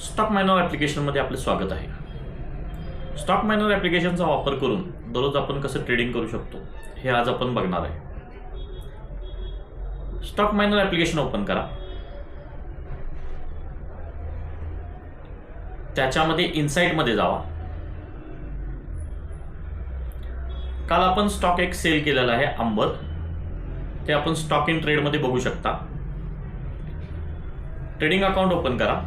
Stock minor ॲप्लिकेशनमध्ये आपले स्वागत आहे. स्टॉक मायनर ॲप्लिकेशनचा वापर करून दररोज आपण कसं ट्रेडिंग करू शकतो हे आज आपण बघणार आहे. स्टॉक मायनर ॲप्लिकेशन ओपन करा. त्याच्यामध्ये इन्साईटमध्ये जावा. काल आपण स्टॉक एक सेल केलेला आहे अंबर. ते आपण स्टॉक इन ट्रेडमध्ये बघू शकता. ट्रेडिंग अकाउंट ओपन करा.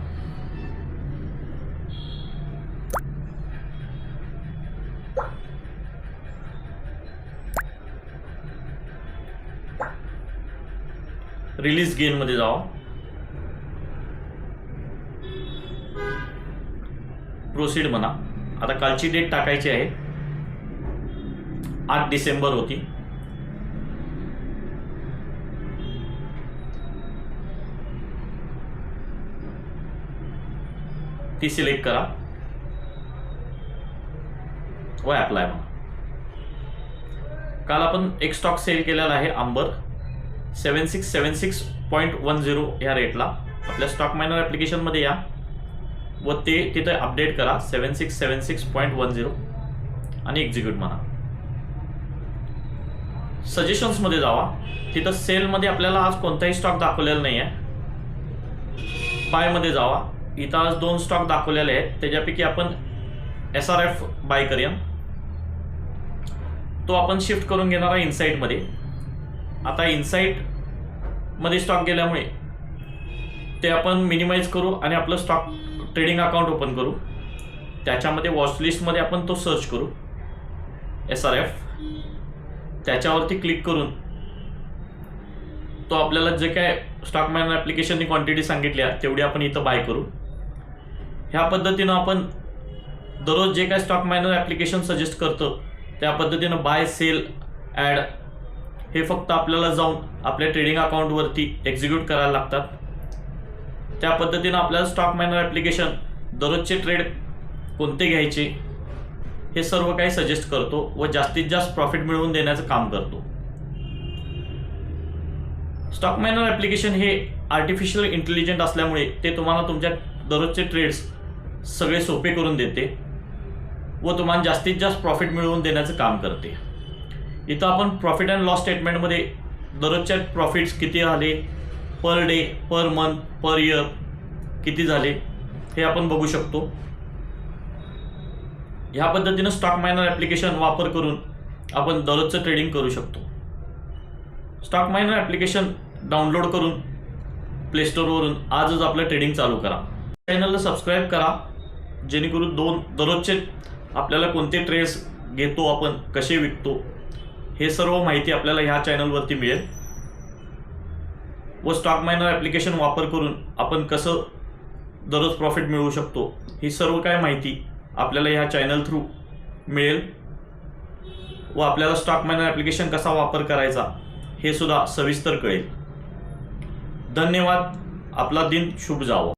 रिलीज गेनमध्ये जावा. प्रोसीड म्हणा. आता कालची डेट टाकायची आहे. आठ डिसेंबर होती. ती सिलेक्ट करा. व अप्लाय म्हणा काल आपण एक स्टॉक सेल केलेला आहे Amber seven six seven six point one zero ह्या रेटला आपल्या स्टॉक मायनर ॲप्लिकेशनमध्ये या. व ते तिथे अपडेट करा. Seven six seven six point one zero आणि एक्झिक्यूट म्हणा. सजेशन्समध्ये जावा. तिथं सेलमध्ये आपल्याला आज कोणताही स्टॉक दाखवलेला नाही आहे बायमध्ये जावा. इथं आज दोन स्टॉक दाखवलेले आहेत. त्याच्यापैकी आपण एस आर एफ बाय करूया. तो आपण शिफ्ट करून घेणार आहे इन्साईटमध्ये आता इन्साईटमध्ये स्टॉक गेल्यामुळे ते आपण मिनिमाइज करू आणि आपलं स्टॉक ट्रेडिंग अकाउंट ओपन करू. त्याच्यामध्ये वॉचलिस्टमध्ये आपण तो सर्च करू. एस आर एफ त्याच्यावरती क्लिक करून तो आपल्याला जे काय स्टॉक मॅन ॲप्लिकेशननी क्वांटिटी सांगितली आहे तेवढी आपण इथं बाय करू. ह्या पद्धतीनं आपण दररोज जे काय स्टॉक मायनर ॲप्लिकेशन सजेस्ट करतो त्या पद्धतीनं बाय सेल ॲड हे फक्त आपल्याला जाऊन आपल्या ट्रेडिंग अकाउंटवरती एक्झिक्यूट करायला लागतात. त्या पद्धतीनं आपल्याला स्टॉक मायनर ॲप्लिकेशन दररोजचे ट्रेड कोणते घ्यायचे हे सर्व काही सजेस्ट करतो व जास्तीत जास्त प्रॉफिट मिळवून देण्याचं काम करतो. स्टॉक मायनर ॲप्लिकेशन हे आर्टिफिशियल इंटेलिजंट असल्यामुळे ते तुम्हाला तुमच्या दररोजचे ट्रेड्स सगळे सोपे करून देते व तुम्हाला जास्तीत जास्त प्रॉफिट मिळवून देण्याचं काम करते. इथं आपण प्रॉफिट अँड लॉस स्टेटमेंटमध्ये दररोजच्या प्रॉफिट्स किती झाले per day per month per year किती झाले? हे आपण बघू शकतो. ह्या पद्धतीनं स्टॉक मायनर ॲप्लिकेशन वापर करून आपण दररोजचं ट्रेडिंग करू शकतो. स्टॉक मायनर ॲप्लिकेशन डाउनलोड करून प्लेस्टोरवरून आजच आपलं ट्रेडिंग चालू करा. चॅनलला सबस्क्राईब करा. जेणेकरून दोन दररोजचे आपल्याला कोणते ट्रेड्स घेतो आपण कसे विकतो हे सर्व माहिती आपल्याला ह्या चॅनलवरती मिळेल. व स्टॉक मायनर ॲप्लिकेशन वापर करून आपण कसं दररोज प्रॉफिट मिळवू शकतो ही सर्व काय माहिती आपल्याला ह्या चॅनल थ्रू मिळेल. व आपल्याला स्टॉक मायनर ॲप्लिकेशन कसा वापर करायचा हे सुद्धा सविस्तर कळेल. धन्यवाद. आपला दिन शुभ जावो.